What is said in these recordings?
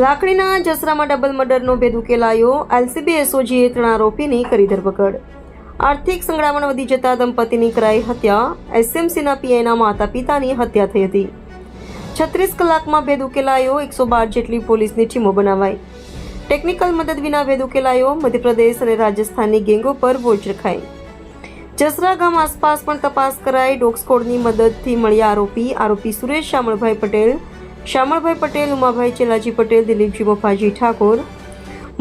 લાકડીના જસરામાં double મર્ડરનો ભેદ ઉકેલાયો. LCB એસઓજીએ ત્રણ આરોપીની કરી ધરપકડ. આર્થિક સંકળામણ વધી જતા દંપતીની કરાઈ હત્યા. એસએમસીના પીઆઈના માતા પિતાની હત્યા થઈ હતી. છત્રીસ કલાકમાં ભેદ ઉકેલાયો. એકસો બાર જેટલી પોલીસની ટીમો બનાવાઈ. ટેકનિકલ મદદ વિના ભેદ ઉકેલાયો. મધ્યપ્રદેશ અને રાજસ્થાનની ગેંગો પર વોચ રખાઈ. જસરા ગામ આસપાસ પણ તપાસ કરાઈ. ડોગ સ્કોડની મદદથી મળ્યા આરોપી. આરોપી સુરેશ શામળભાઈ પટેલ શામળભાઈ પટેલ, ઉમાભાઈ ચેલાજી પટેલ દિલીપજી મફાજી ઠાકોર.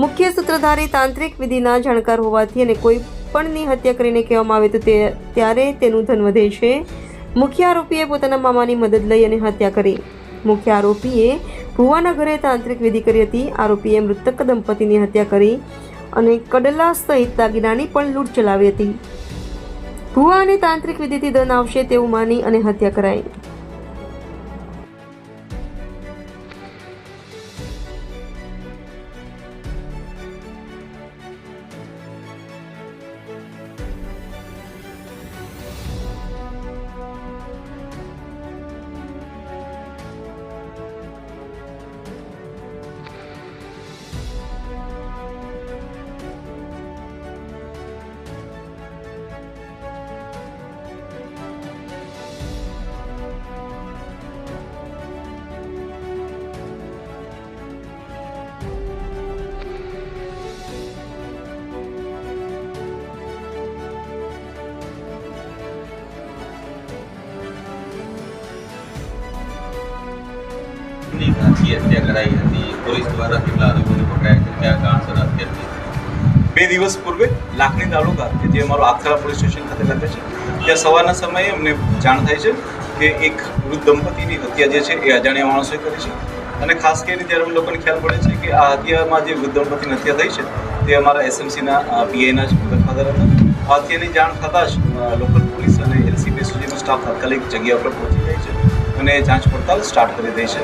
મુખ્ય સૂત્રધારી તાંત્રિક વિધિના જાણકાર હોવાથી અને કોઈ પણની હત્યા કરીને કહેવામાં આવે તો તે ત્યારે તેનું ધન વધે છે. મુખ્ય આરોપીએ પોતાના મામાની મદદ લઈ અને હત્યા કરી. મુખ્ય આરોપીએ ભુવાના ઘરે તાંત્રિક વિધિ કરી હતી. આરોપીએ મૃતક દંપતીની હત્યા કરી અને કડલા સહિત દાગીનાની પણ લૂંટ ચલાવી હતી. ભુવા અને તાંત્રિક વિધિથી ધન આવશે તેવું માની અને હત્યા કરાઈ. ની હત્યા કરાઈ હતી. પોલીસ દ્વારા કેટલા આરોપીને પકડાયા છે? કયા કારણસર હત્યા થઈ? બે દિવસ પૂર્વે લાખણી તાલુકા કે જે અમારો આખરા પોલીસ સ્ટેશન ખાતે લાગે છે. ત્યાં સવારના સમયે અમને જાણ થાય છે કે એક વૃદ્ધ દંપતીની હત્યા જે છે એ અજાણ્યા માણસોએ કરી છે. અને ખાસ કરીને ત્યારે અમને લોકોને ખ્યાલ પડે છે કે આ હત્યામાં જે વૃદ્ધ દંપતીની હત્યા થઈ છે, તે અમારા એસએમસીના પીઆઈના જ ગદફાદર હતા. હત્યાની જાણ થતાં જ લોકલ પોલીસ અને એલસીબી સુધીનો સ્ટાફ તાત્કાલિક જગ્યા ઉપર પહોંચી જાય છે અને જાંચ પડતાલ સ્ટાર્ટ કરી દે છે.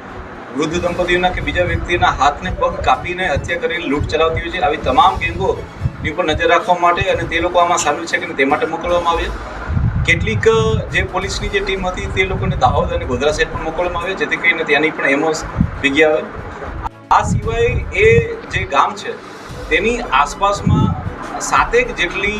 વૃદ્ધ દંપતીઓના કે બીજા વ્યક્તિના હાથને પગ કાપીને હત્યા કરીને લૂંટ ચલાવતી હોય છે. આવી તમામ ગેંગોની ઉપર નજર રાખવા માટે અને તે લોકો આમાં સામેલ છે કે તે માટે મોકલવામાં આવ્યા. કેટલીક જે પોલીસની જે ટીમ હતી તે લોકોને દાહોદ અને ગોધરા સાઈડ પણ મોકલવામાં આવે જેથી કરીને ત્યાંની પણ એમો ભીગી આવે. આ સિવાય એ જે ગામ છે, તેની આસપાસમાં સાતેક જેટલી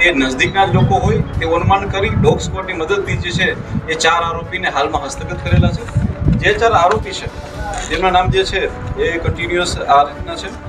એ નજદીકના જ લોકો હોય, તે અનુમાન કરી ડોગ સ્કોડની મદદથી જે છે, એ ચાર આરોપીને હાલમાં હસ્તગત કરેલા છે. જે ચાર આરોપી છે જેમના નામ જે છે, એ કન્ટિન્યુઅસ આ રીતના છે.